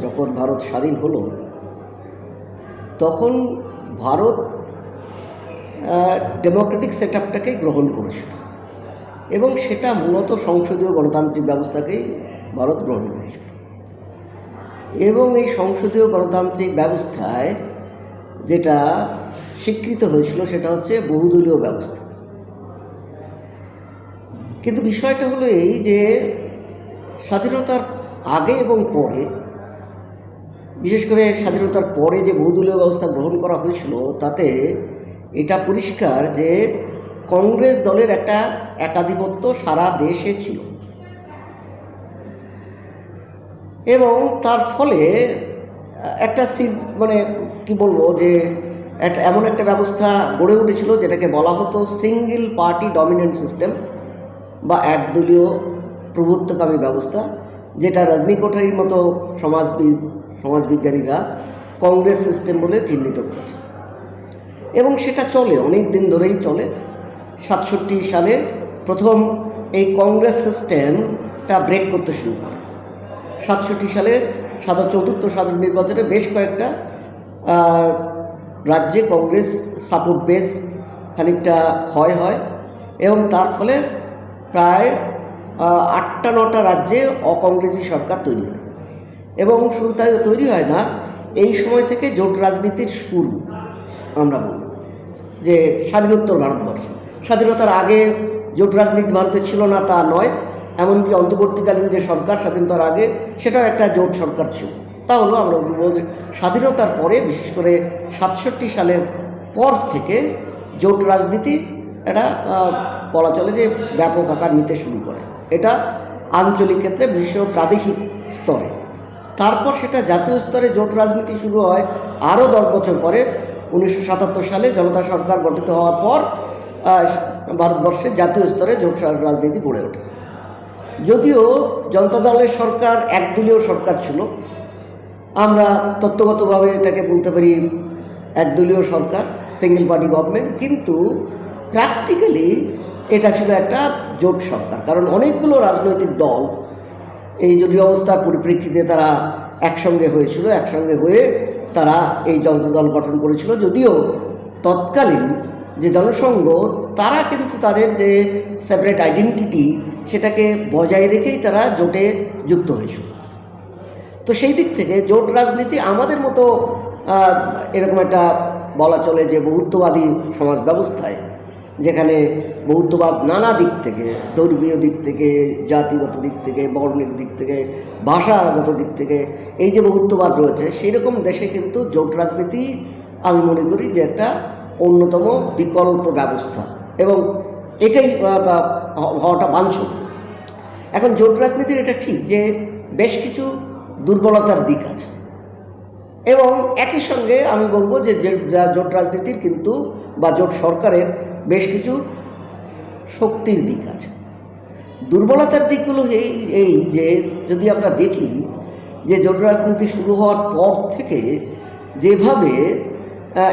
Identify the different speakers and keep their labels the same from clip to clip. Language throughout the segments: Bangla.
Speaker 1: যখন ভারত স্বাধীন হলো, তখন ভারত ডেমোক্রেটিক সেট আপটাকেই গ্রহণ করেছিল এবং সেটা মূলত সংসদীয় গণতান্ত্রিক ব্যবস্থাকেই ভারত গ্রহণ করেছিল। এবং এই সংসদীয় গণতান্ত্রিক ব্যবস্থায় যেটা স্বীকৃত হয়েছিল সেটা হচ্ছে বহুদলীয় ব্যবস্থা। কিন্তু বিষয়টা হলো এই যে স্বাধীনতার আগে এবং পরে বিশেষ করে স্বাধীনতার পরে যে বহুদলীয় ব্যবস্থা গ্রহণ করা হয়েছিল, তাতে এটা পরিষ্কার যে কংগ্রেস দলের একটা একাধিপত্য সারা দেশে ছিল। এবং তার ফলে, একটা মানে কি বলব যে একটা এমন একটা ব্যবস্থা গড়ে উঠেছিল যেটাকে বলা হতো সিঙ্গেল পার্টি ডমিনেন্ট সিস্টেম বা একদলীয় প্রভুত্বকামী ব্যবস্থা, যেটা রজনী কোঠারির মতো সমাজবিদ সমাজবিজ্ঞানীরা কংগ্রেস সিস্টেম বলে চিহ্নিত করেছে। এবং সেটা চলে, অনেক দিন ধরেই চলে। সাতষট্টি সালে প্রথম এই কংগ্রেস সিস্টেমটা ব্রেক করতে শুরু করে। সাতষট্টি সালে সাধারণ চতুর্থ সাধারণ নির্বাচনে বেশ কয়েকটা রাজ্যে কংগ্রেস সাপোর্ট বেস খানিকটা ক্ষয় হয় এবং তার ফলে প্রায় আটটা নটা রাজ্যে অকংগ্রেসি সরকার তৈরি হয়। এবং শুধু তাই তৈরি হয় না, এই সময় থেকে জোট রাজনীতির শুরু, আমরা বলব। যে স্বাধীনোত্তর ভারতবর্ষ। স্বাধীনতার আগে জোট রাজনীতি ভারতে ছিল না, তা নয়। এমনকি অন্তর্বর্তীকালীন যে সরকার, স্বাধীনতার আগে সেটাও একটা জোট সরকার ছিল। তা হলো আমরা বলব যে স্বাধীনতার পরে, বিশেষ করে সাতষট্টি সালের পর থেকে জোট রাজনীতি এটা বলা চলে যে ব্যাপক আকার নিতে শুরু করে। এটা আঞ্চলিক ক্ষেত্রে বিশ্ব প্রাদেশিক স্তরে। তারপর সেটা জাতীয় স্তরে জোট রাজনীতি শুরু হয় আরও দশ বছর পরে, উনিশশো সাতাত্তর সালে জনতা সরকার গঠিত হওয়ার পর ভারতবর্ষে জাতীয় স্তরে জোট রাজনীতি গড়ে ওঠে। যদিও জনতা দলের সরকার একদলীয় সরকার ছিল, আমরা তত্ত্বগতভাবে এটাকে বলতে পারি একদলীয় সরকার সিঙ্গেল পার্টি গভর্নমেন্ট কিন্তু প্র্যাকটিক্যালি এটা ছিল একটা জোট সরকার, কারণ অনেকগুলো রাজনৈতিক দল এই জটিল অবস্থার পরিপ্রেক্ষিতে তারা একসঙ্গে হয়েছিল, একসঙ্গে হয়ে তারা এই জনতা দল গঠন করেছিল, যদিও তৎকালীন যে জনসংঘ, তারা কিন্তু তাদের যে সেপারেট আইডেন্টিটি সেটাকে বজায় রেখেই তারা জোটে যুক্ত হয়েছিল। তো সেই দিক থেকে জোট রাজনীতি আমাদের মতো এরকম একটা বলা চলে যে বহুত্ববাদী সমাজ ব্যবস্থায় যেখানে বহুত্ববাদ নানা দিক থেকে, ধর্মীয় দিক থেকে, জাতিগত দিক থেকে, বর্ণের দিক থেকে, ভাষাগত দিক থেকে এই যে বহুত্ববাদ রয়েছে সেই রকম দেশে কিন্তু জোট রাজনীতি আমি মনে করি যে একটা অন্যতম বিকল্প ব্যবস্থা এবং এটাই হওয়াটা বাঞ্ছনীয়। এখন জোট রাজনীতির এটা ঠিক যে বেশ কিছু দুর্বলতার দিক আছে। এবং একই সঙ্গে আমি বলব যে- জোট রাজনীতির কিন্তু বা জোট সরকারের বেশ কিছু শক্তির দিক আছে। দুর্বলতার দিকগুলো এই এই যে যদি আমরা দেখি যে জোট রাজনীতি শুরু হওয়ার পর থেকে যেভাবে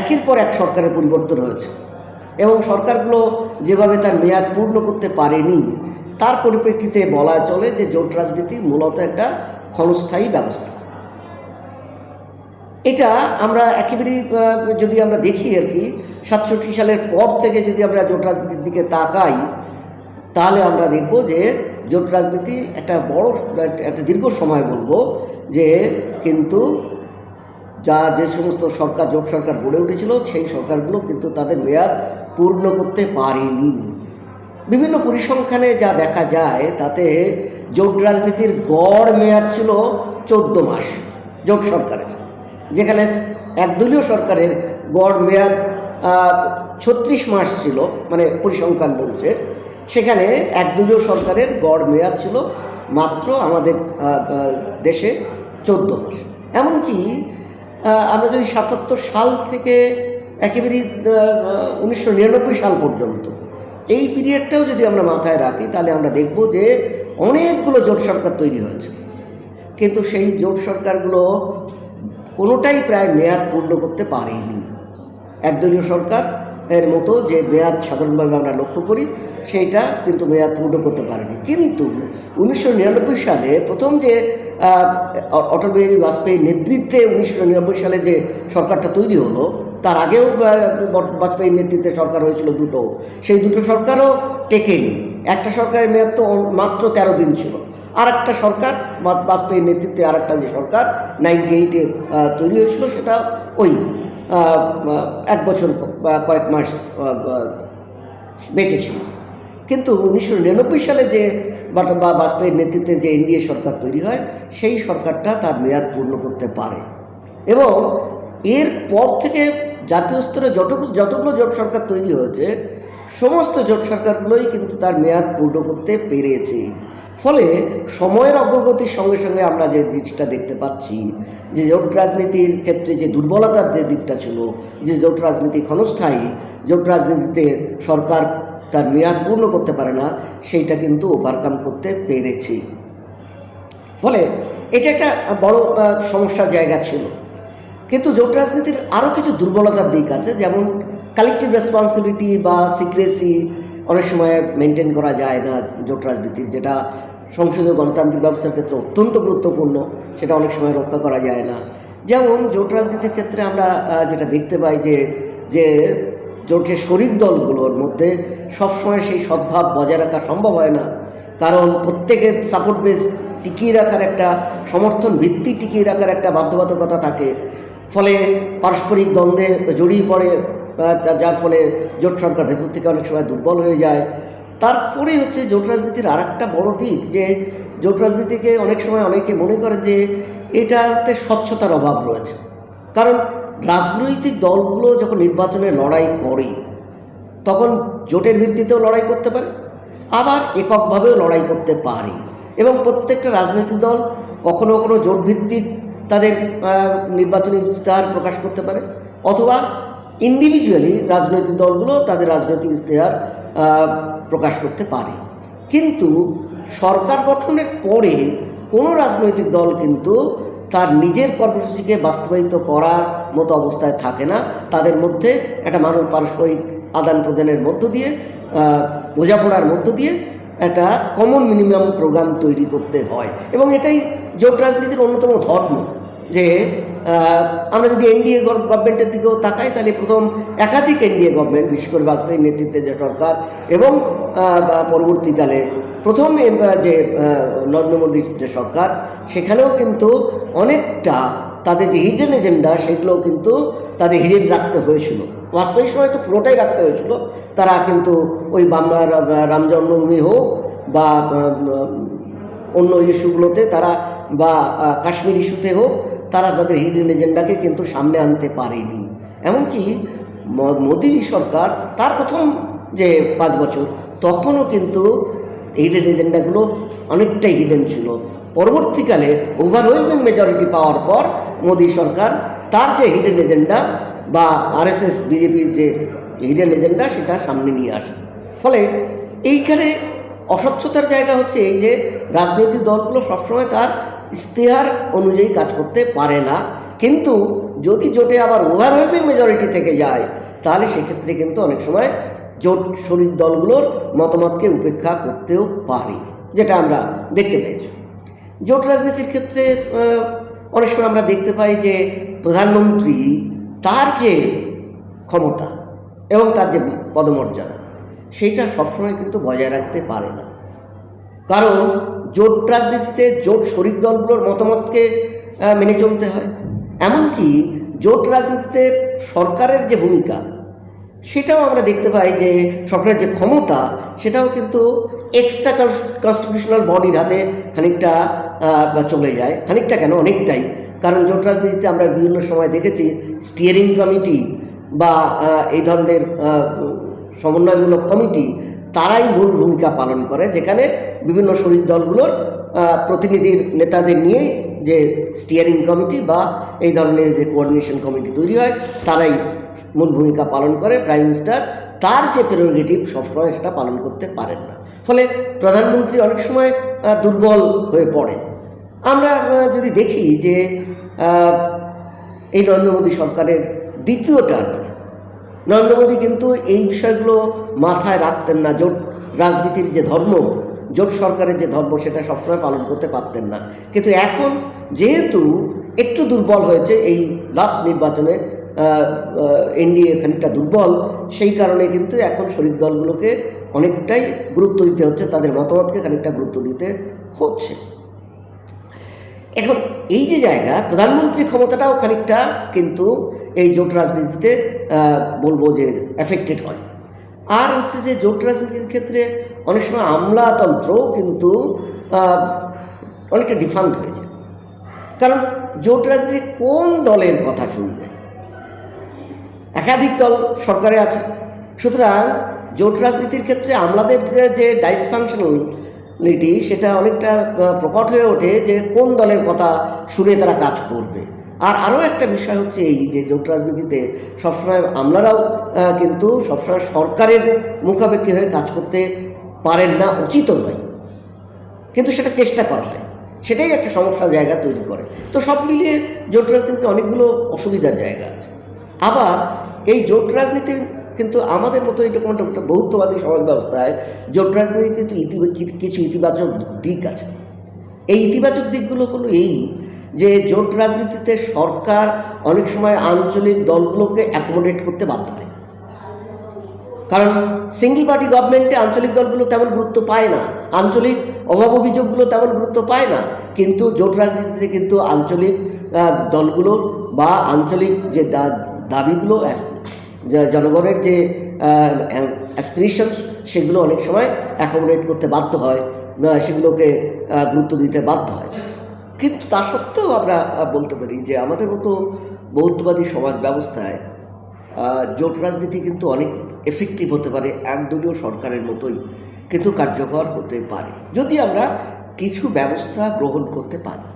Speaker 1: একের পর এক সরকারের পরিবর্তন হয়েছে এবং সরকারগুলো যেভাবে তার মেয়াদ পূর্ণ করতে পারেনি, তার পরিপ্রেক্ষিতে বলা চলে যে জোট রাজনীতি মূলত একটা ক্ষণস্থায়ী ব্যবস্থা। এটা আমরা একেবারেই যদি আমরা দেখি আর কি, সাতষট্টি সালের পর থেকে যদি আমরা জোট রাজনীতির দিকে তাকাই, তাহলে আমরা দেখব যে জোট রাজনীতি একটা বড়, একটা দীর্ঘ সময় বলব যে কিন্তু যা যে সমস্ত সরকার, জোট সরকার গড়ে উঠেছিল, সেই সরকারগুলো কিন্তু তাদের মেয়াদ পূর্ণ করতে পারেনি। বিভিন্ন পরিসংখ্যানে যা দেখা যায়, তাতে জোট রাজনীতির গড় মেয়াদ ছিল চোদ্দ মাস, জোট সরকারের। যেখানে একদলীয় সরকারের গড় মেয়াদ ছত্রিশ মাস ছিল মানে পরিসংখ্যান বলছে, সেখানে একদলীয় সরকারের গড় মেয়াদ ছিল মাত্র আমাদের দেশে চোদ্দ মাস। এমনকি আমরা যদি সাতাত্তর সাল থেকে একেবারেই উনিশশো নিরানব্বই সাল পর্যন্ত, এই পিরিয়ডটাও যদি আমরা মাথায় রাখি, তাহলে আমরা দেখব যে অনেকগুলো জোট সরকার তৈরি হয়েছে। কিন্তু সেই জোট সরকারগুলো কোনোটাই প্রায় মেয়াদ পূর্ণ করতে পারেনি। একদলীয় সরকার এর মতো যে মেয়াদ সাধারণভাবে আমরা লক্ষ্য করি, সেইটা কিন্তু মেয়াদ পূর্ণ করতে পারেনি। কিন্তু উনিশশো নিরানব্বই সালে প্রথম যে অটল বিহারী বাজপেয়ীর নেতৃত্বে উনিশশো নিরানব্বই সালে যে সরকারটা তৈরি হলো তার আগেও বাজপেয়ীর নেতৃত্বে সরকার হয়েছিল দুটো। সেই দুটো সরকারও টেকেনি। একটা সরকারের মেয়াদ তো মাত্র তেরো দিন ছিল। আর একটা সরকার বাজপেয়ীর নেতৃত্বে আর একটা যে সরকার, নাইনটি এইটে তৈরি হয়েছিল, সেটা ওই এক বছর কয়েক মাস বেঁচে ছিল। কিন্তু উনিশশো নিরানব্বই সালে যে বা, বাজপেয়ীর নেতৃত্বে যে এনডিএ সরকার তৈরি হয়, সেই সরকারটা তার মেয়াদ পূর্ণ করতে পারে। এবং এর পর থেকে জাতীয় স্তরে যতগুলো যতগুলো জোট সরকার তৈরি হয়েছে, সমস্ত জোট সরকারগুলোই কিন্তু তার মেয়াদ পূর্ণ করতে পেরেছে। ফলে সময়ের অগ্রগতির সঙ্গে সঙ্গে আমরা যে জিনিসটা দেখতে পাচ্ছি, যে জোট রাজনীতির ক্ষেত্রে যে দুর্বলতার যে দিকটা ছিল, যে জোট রাজনীতি ক্ষণস্থায়ী, জোট রাজনীতিতে সরকার তার মেয়াদ পূর্ণ করতে পারে না, সেইটা কিন্তু ওভারকাম করতে পেরেছে। ফলে এটা একটা বড় সমস্যার জায়গা ছিল। কিন্তু জোট রাজনীতির আরও কিছু দুর্বলতার দিক আছে, যেমন কালেকটিভ রেসপন্সিবিলিটি বা সিক্রেসি অনেক সময় মেনটেন করা যায় না জোট রাজনীতির, যেটা সংসদীয় গণতান্ত্রিক ব্যবস্থার ক্ষেত্রে অত্যন্ত গুরুত্বপূর্ণ, সেটা অনেক সময় রক্ষা করা যায় না। যেমন জোট রাজনীতির ক্ষেত্রে আমরা যেটা দেখতে পাই যে যে জোটের শরিক দলগুলোর মধ্যে সবসময় সেই সদ্ভাব বজায় রাখা সম্ভব হয় না। কারণ প্রত্যেকের সাপোর্ট বেস টিকিয়ে রাখার একটা, সমর্থন ভিত্তি টিকিয়ে রাখার একটা বাধ্যবাধকতা থাকে। ফলে পারস্পরিক দ্বন্দ্বে জড়িয়ে পড়ে যার ফলে জোট সরকার ভেতর থেকে অনেক সময় দুর্বল হয়ে যায়। তারপরে হচ্ছে জোট রাজনীতির আর একটা বড় দিক, যে জোট রাজনীতিকে অনেক সময় অনেকে মনে করে যে এটাতে স্বচ্ছতার অভাব রয়েছে। কারণ রাজনৈতিক দলগুলো যখন নির্বাচনে লড়াই করে, তখন জোটের ভিত্তিতেও লড়াই করতে পারে, আবার এককভাবেও লড়াই করতে পারে। এবং প্রত্যেকটা রাজনৈতিক দল কখনো কখনো জোট ভিত্তিক তাদের নির্বাচনী ইস্তেহার প্রকাশ করতে পারে। অথবা ইন্ডিভিজুয়ালি রাজনৈতিক দলগুলো তাদের রাজনৈতিক ইস্তেহার প্রকাশ করতে পারে। কিন্তু সরকার গঠনের পরে কোনো রাজনৈতিক দল কিন্তু তার নিজের কর্মসূচিকে বাস্তবায়িত করার মতো অবস্থায় থাকে না। তাদের মধ্যে একটা মানব পারস্পরিক আদান প্রদানের মধ্য দিয়ে বোঝাপড়ার মধ্য দিয়ে একটা কমন মিনিমাম প্রোগ্রাম তৈরি করতে হয়। এবং এটাই জোট রাজনীতির অন্যতম ধর্ম। যে আমরা যদি এনডিএ গভর্নমেন্টের দিকেও তাকাই, তাহলে প্রথম একাধিক এনডিএ গভর্নমেন্ট বিশেষ করে বাজপেয়ীর নেতৃত্বে যে সরকার এবং পরবর্তীকালে প্রথম যে নরেন্দ্র মোদীর যে সরকার, সেখানেও কিন্তু অনেকটা তাদের যে হিডেন এজেন্ডা সেগুলোও কিন্তু তাদের হিডেন রাখতে হয়েছিল। বাজপেয়ীর সময় তো পুরোটাই রাখতে হয়েছিল। তারা কিন্তু ওই বাংলা রাম জন্মভূমি হোক বা অন্য ইস্যুগুলোতে তারা বা কাশ্মীর ইস্যুতে হোক তারা তাদের হিডেন এজেন্ডাকে কিন্তু সামনে আনতে পারেনি। এমনকি মোদী সরকার তার প্রথম যে পাঁচ বছর, তখনও কিন্তু হিডেন এজেন্ডাগুলো অনেকটাই হিডেন ছিল। পরবর্তীকালে ওভারওয়েলমিং মেজরিটি পাওয়ার পর মোদী সরকার তার যে হিডেন এজেন্ডা বা আরএসএস বিজেপির যে হিডেন এজেন্ডা সেটা সামনে নিয়ে আসে। ফলে এইখানে অস্বচ্ছতার জায়গা হচ্ছে এই যে রাজনৈতিক দলগুলো সবসময় তার ইশতেহার অনুযায়ী কাজ করতে পারে না। কিন্তু যদি জোটে আবার ওভারওয়েলমিং মেজরিটি থেকে যায়, তাহলে সেক্ষেত্রে কিন্তু অনেক সময় জোট শরিক দলগুলোর মতামতকে উপেক্ষা করতেও পারে, যেটা আমরা দেখতে পেয়েছি। জোট রাজনীতির ক্ষেত্রে অনেক সময় আমরা দেখতে পাই যে প্রধানমন্ত্রী তার যে ক্ষমতা এবং তার যে পদমর্যাদা সেইটা সবসময় কিন্তু বজায় রাখতে পারে না। কারণ জোট রাজনীতিতে, জোট শরিক দলগুলোর মতামতকে মেনে চলতে হয়। এমনকি জোট রাজনীতিতে সরকারের যে ভূমিকা, সেটাও আমরা দেখতে পাই যে সরকারের যে ক্ষমতা, সেটাও কিন্তু এক্সট্রা কনস্টিটিউশনাল বডির হাতে খানিকটা চলে যায়। খানিকটা কেন? অনেকটাই। কারণ জোট রাজনীতিতে আমরা বিভিন্ন সময় দেখেছি স্টিয়ারিং কমিটি বা এই ধরনের সমন্বয়মূলক কমিটি তারাই মূল ভূমিকা পালন করে, যেখানে বিভিন্ন শরীর দলগুলোর প্রতিনিধির নেতাদের নিয়েই যে স্টিয়ারিং কমিটি বা এই ধরনের যে কোঅর্ডিনেশন কমিটি তৈরি হয়, তারাই মূল ভূমিকা পালন করে প্রাইম মিনিস্টার তার যে প্রেরোগেটিভ সবসময় সেটা পালন করতে পারেন না। ফলে প্রধানমন্ত্রী অনেক সময় দুর্বল হয়ে পড়ে। আমরা যদি দেখি যে এই নরেন্দ্র মোদী সরকারের দ্বিতীয় টার্মে নরেন্দ্র মোদী কিন্তু এই বিষয়গুলো মাথায় রাখতেন না। জোট রাজনীতির যে ধর্ম, জোট সরকারের যে ধর্ম, সেটা সবসময় পালন করতে পারতেন না। কিন্তু এখন যেহেতু একটু দুর্বল হয়েছে এই লাস্ট নির্বাচনে এনডিএ খানিকটা দুর্বল, সেই কারণে কিন্তু এখন শরিক দলগুলোকে অনেকটাই গুরুত্ব দিতে হচ্ছে, তাদের মতামতকে খানিকটা গুরুত্ব দিতে হচ্ছে। এখন এই যে জায়গা, প্রধানমন্ত্রী ক্ষমতাটাও খানিকটা কিন্তু এই জোট রাজনীতিতে বলব যে এফেক্টেড হয়। আর হচ্ছে যে জোট রাজনীতির ক্ষেত্রে অনেক সময় আমলাতন্ত্র কিন্তু অনেকটা ডিফান্ড হয়ে যায়। কারণ জোট রাজনীতি কোন দলের কথা শুনবে? একাধিক দল সরকারে আছে। সুতরাং জোট রাজনীতির ক্ষেত্রে আমলাদের যে ডাইসফাংশনালিটি সেটা অনেকটা প্রকট হয়ে ওঠে যে কোন দলের কথা শুনে তারা কাজ করবে। আর আরও একটা বিষয় হচ্ছে এই যে জোট রাজনীতিতে সবসময় আমলারাও কিন্তু সবসময় সরকারের মুখাপেক্ষি হয়ে কাজ করতে পারেন না, উচিত নয়। কিন্তু সেটা চেষ্টা করা হয়। সেটাই একটা সমস্যা জায়গা তৈরি করে। তো সব মিলিয়ে জোট রাজনীতিতে অনেকগুলো অসুবিধার জায়গা আছে। আবার এই জোট রাজনীতির কিন্তু আমাদের মতো এটা একটা বহুত্ববাদী সমাজ ব্যবস্থায় জোট রাজনীতির কিন্তু ইতি- কিছু ইতিবাচক দিক আছে। এই ইতিবাচক দিকগুলো হলো এই যে জোট রাজনীতিতে সরকার অনেক সময় আঞ্চলিক দলগুলোকে অ্যাকোমোডেট করতে বাধ্য হয় কারণ সিঙ্গল পার্টি গভর্নমেন্টে আঞ্চলিক দলগুলো তেমন গুরুত্ব পায় না, আঞ্চলিক অভাব অভিযোগগুলো তেমন গুরুত্ব পায় না, কিন্তু জোট রাজনীতিতে কিন্তু আঞ্চলিক দলগুলো বা আঞ্চলিক যে দাবিগুলো জনগণের যে অ্যাসপিরেশনস সেগুলো অনেক সময় অ্যাকোমোডেট করতে বাধ্য হয় সেগুলোকে গুরুত্ব দিতে বাধ্য হয়। কিন্তু তা সত্ত্বেও আমরা বলতে পারি যে আমাদের মতো বহুত্ববাদী সমাজ ব্যবস্থায় জোট রাজনীতি কিন্তু অনেক এফেক্টিভ হতে পারে একদলীয় সরকারের মতোই, কিন্তু কার্যকর হতে পারে। যদি আমরা কিছু ব্যবস্থা গ্রহণ করতে পারি।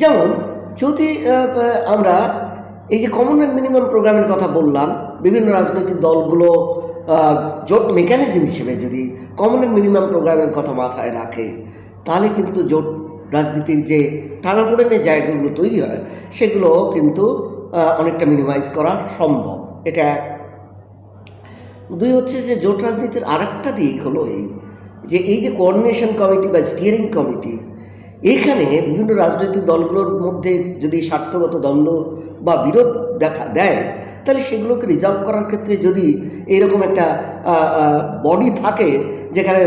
Speaker 1: যেমন, যদি আমরা এই যে কমন মিনিমাম প্রোগ্রামের কথা বললাম, বিভিন্ন রাজনৈতিক দলগুলো জোট মেকানিজম হিসেবে যদি কমন মিনিমাম প্রোগ্রামের কথা মাথায় রাখে, তাহলে কিন্তু জোট রাজনীতির যে টানাপোড়েনের জায়গাগুলো তৈরি হয়, সেগুলো কিন্তু অনেকটা মিনিমাইজ করা সম্ভব। এটা এক। দুই হচ্ছে যে জোট রাজনীতির আরেকটা দিক হলো এই, যে এই যে কোঅর্ডিনেশন কমিটি বা স্টিয়ারিং কমিটি এখানে বিভিন্ন রাজনৈতিক দলগুলোর মধ্যে যদি স্বার্থগত দ্বন্দ্ব বা বিরোধ দেখা দেয়, তাহলে সেগুলোকে রিজার্ভ করার ক্ষেত্রে যদি এরকম একটা বডি থাকে যেখানে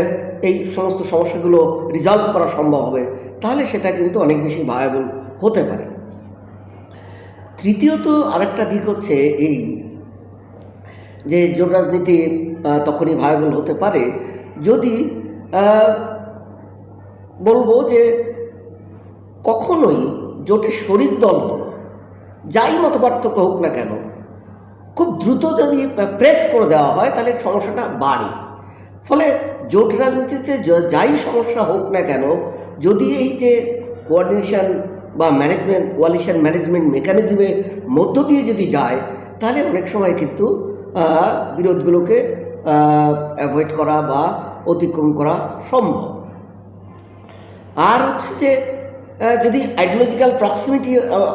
Speaker 1: এই সমস্ত সমস্যাগুলো রিজলভ করা সম্ভব হবে, তাহলে সেটা কিন্তু অনেক বেশি ভায়াবল হতে পারে। তৃতীয়ত আরেকটা দিক হচ্ছে এই যে জোট রাজনীতি তখনই ভায়াবল হতে পারে যদি বলব যে কখনোই জোটের শরিক দলগুলো যাই মতপার্থক্য হোক না কেন, খুব দ্রুত যদি প্রেস করে দেওয়া হয়, তাহলে সমস্যাটা বাড়ে। ফলে জোট রাজনীতিতে যাই সমস্যা হোক না কেন, যদি এই যে কোঅর্ডিনেশন বা ম্যানেজমেন্ট কোয়ালিশন ম্যানেজমেন্ট মেকানিজমের মধ্য দিয়ে যদি যায়, তাহলে অনেক সময় কিন্তু বিরোধগুলোকে অ্যাভয়েড করা বা অতিক্রম করা সম্ভব। আর হচ্ছে যে যদি আইডিওলজিক্যাল প্রক্সিমিটি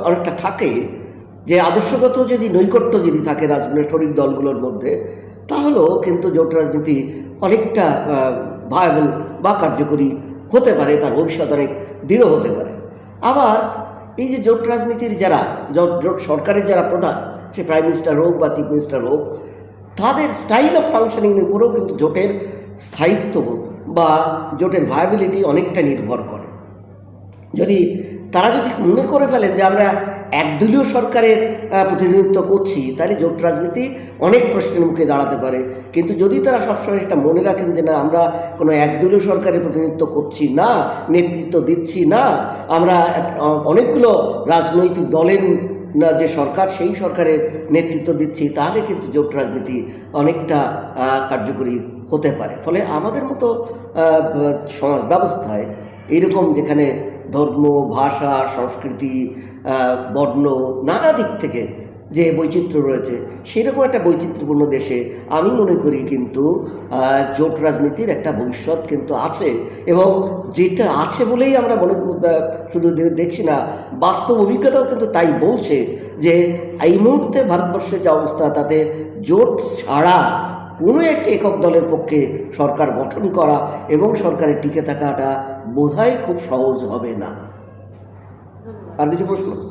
Speaker 1: অনেকটা থাকে, যে আদর্শগত যদি নৈকট্য যদি থাকে রাজনৈতিক দলগুলোর মধ্যে, তাহলেও কিন্তু জোট রাজনীতি অনেকটা ভায়াবল বা কার্যকরী হতে পারে, তার ভবিষ্যৎ অনেক দৃঢ় হতে পারে। আবার এই যে জোট রাজনীতির যারা জোট সরকারের যারা প্রধান, সে প্রাইম মিনিস্টার হোক বা চিফ মিনিস্টার হোক, তাদের স্টাইল অফ ফাংশনিংয়ের উপরেও কিন্তু জোটের স্থায়িত্ব বা জোটের ভায়াবিলিটি অনেকটা নির্ভর করে। যদি তারা যদি মনে করে ফেলেন যে আমরা একদলীয় সরকারের প্রতিনিধিত্ব করছি, তাহলে জোট রাজনীতি অনেক প্রশ্নের মুখে দাঁড়াতে পারে। কিন্তু যদি তারা সবসময় সেটা মনে রাখেন যে না, আমরা কোনো একদলীয় সরকারের প্রতিনিধিত্ব করছি না, নেতৃত্ব দিচ্ছি না, আমরা অনেকগুলো রাজনৈতিক দলের না যে সরকার, সেই সরকারের নেতৃত্ব দিচ্ছি, তাহলে কিন্তু জোট রাজনীতি অনেকটা কার্যকরী হতে পারে। ফলে আমাদের মতো সমাজ ব্যবস্থায় এইরকম যেখানে ধর্ম, ভাষা, সংস্কৃতি বর্ণ, নানা দিক থেকে যে বৈচিত্র্য রয়েছে, সেরকম একটা বৈচিত্র্যপূর্ণ দেশে আমি মনে করি কিন্তু জোট রাজনীতির একটা ভবিষ্যৎ কিন্তু আছে এবং যেটা আছে বলেই আমরা মনে শুধু দেখছি না, বাস্তব অভিজ্ঞতাও কিন্তু তাই বলছে যে, এই মুহূর্তে ভারতবর্ষের যে অবস্থা, তাতে জোট ছাড়া কোনো একটি একক দলের পক্ষে সরকার গঠন করা এবং সরকারের টিকে থাকাটা বোধহয় খুব সহজ হবে না। আর কিছু প্রশ্ন?